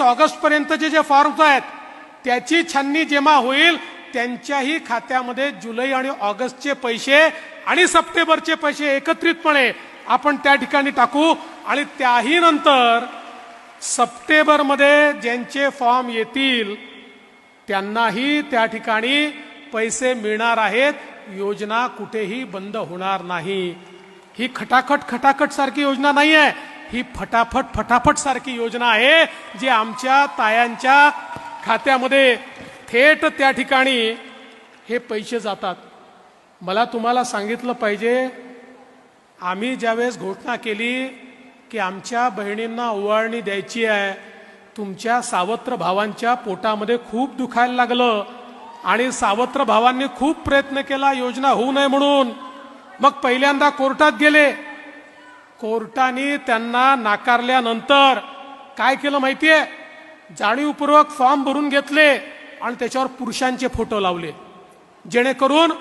August पर्यंतचे जे forms आहेत त्याची छाननी जेव्हा होईल त्यांच्याही खात्यामध्ये जुलै आणि ऑगस्टचे पैसे आणि सप्टेंबरचे पैसे एकत्रितपणे आपण त्या ठिकाणी टाकू आणि त्याही नंतर सप्टेंबरमध्ये ज्यांचे फॉर्म येतील त्यांनाही त्या ठिकाणी पैसे मिळणार आहेत. योजना कुठेही बंद होणार नाही. ही खटाखट खटाखट सारखी योजना नाही आहे ही फटाफट फटाफट सारखी योजना आहे जी आमच्या तायांच्या खात्यामध्ये थेट त्या ठिकाणी हे पैसे जातात. मला तुम्हाला सांगितलं पाहिजे आम्ही ज्यावेळेस घोषणा केली की आमच्या बहिणींना ओवाळणी द्यायची आहे तुमच्या सावत्र भावांच्या पोटामध्ये खूप दुखायला लागलं आणि सावत्र भावांनी खूप प्रयत्न केला योजना होऊ नये म्हणून. मग पहिल्यांदा कोर्टात गेले. कोर्टाने त्यांना नाकारल्यानंतर काय केलं माहितीये? जाणीवपूर्वक फॉर्म भरून घेतले आणि त्याच्यावर पुरुषांचे फोटो लावले. जेणेकरून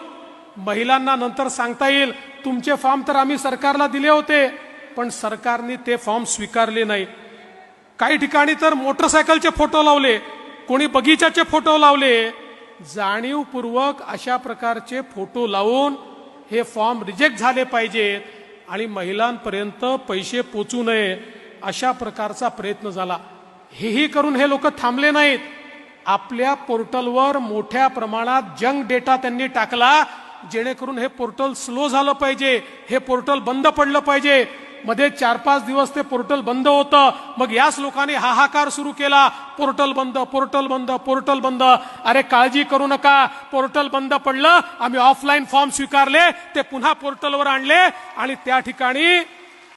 महिलांना नंतर सांगता येईल तुमचे फॉर्म तर आम्ही सरकारला दिले होते पण सरकारने ते फॉर्म स्वीकारले नाही. काही ठिकाणी तर मोटरसायकलचे फोटो लावले कोणी बगीचाचे फोटो लावले. जाणीवपूर्वक अशा प्रकारचे फोटो लावून हे फॉर्म रिजेक्ट झाले पाहिजेत. आणि महिलांपर्यंत पैसे पोचू नये अशा प्रकारचा प्रयत्न झाला. हेही करून हे लोक थांबले नाहीत. आपल्या पोर्टलवर मोठ्या प्रमाणात जंक डेटा त्यांनी टाकला जेणेकरून हे पोर्टल स्लो झालं पाहिजे हे पोर्टल बंद पडलं पाहिजे. मध्ये चार पाच दिवस ते पोर्टल बंद होतं. मग याच लोकांनी हाहाकार सुरू केला. पोर्टल बंद पोर्टल बंद पोर्टल बंद. अरे काळजी करू नका. पोर्टल बंद पडलं. आम्ही ऑफलाईन फॉर्म स्वीकारले. ते पुन्हा पोर्टलवर आणले. आणि त्या ठिकाणी